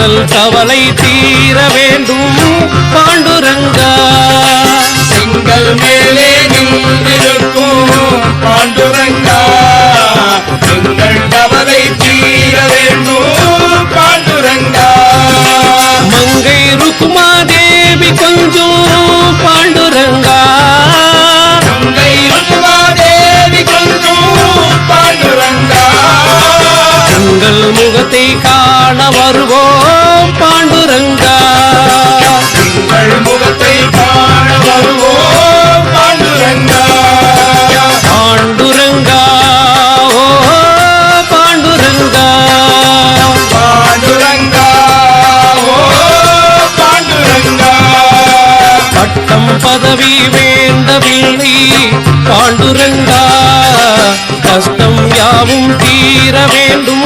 எங்கள் கவலை தீர வேண்டும். பாண்டுரங்கா. எங்கள் மேலே நின்றிருக்கும் பாண்டுரங்கா. எங்கள் கவலை தீர வேண்டும் பாண்டுரங்கா. மங்கை ருக்குமா தேவி கொஞ்சம் பாண்டுரங்கா. கங்கை தேவி கொஞ்சம் பாண்டுரங்கா. உங்கள் முகத்தை காண வருவோம். பாண்டுரங்கா. உங்கள் முகத்தை காண வருவோம் பாண்டுரங்கா. பாண்டுரங்கா ஓ பாண்டுரங்கா. பாண்டுரங்கா ஓ பாண்டுரங்கா. பட்டம் பதவி வேண்டவில்லை பாண்டுரங்கா. கஷ்டம் யாவும் தீர வேண்டும்.